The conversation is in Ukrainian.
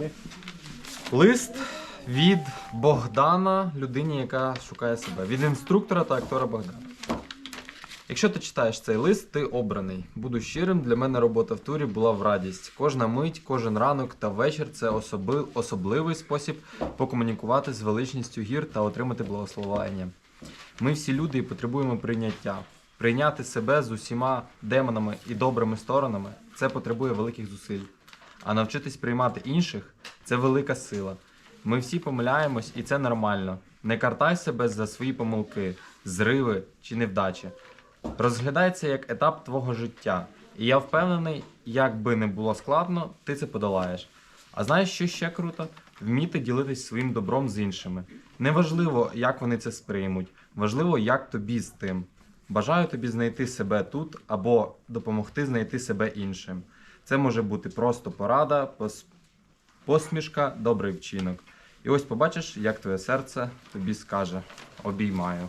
Далі. Лист від Богдана, людині, яка шукає себе. Від інструктора та актора Богдана. Якщо ти читаєш цей лист, ти обраний. Буду щирим, для мене робота в турі була в радість. Кожна мить, кожен ранок та вечір це особи, особливий спосіб покомунікувати з величністю гір та отримати благословення. Ми всі люди і потребуємо прийняття. Прийняти себе з усіма демонами і добрими сторонами це потребує великих зусиль. А навчитись приймати інших це велика сила. Ми всі помиляємось, і це нормально. Не картай себе за свої помилки, зриви чи невдачі. Розглядай це як етап твого життя. І я впевнений, як би не було складно, ти це подолаєш. А знаєш, що ще круто? Вміти ділитись своїм добром з іншими. Неважливо, як вони це сприймуть, важливо, як тобі з тим. Бажаю тобі знайти себе тут або допомогти знайти себе іншим. Це може бути просто порада, пос- посмішка, добрий вчинок. І ось побачиш, як твоє серце тобі скаже: обіймаю.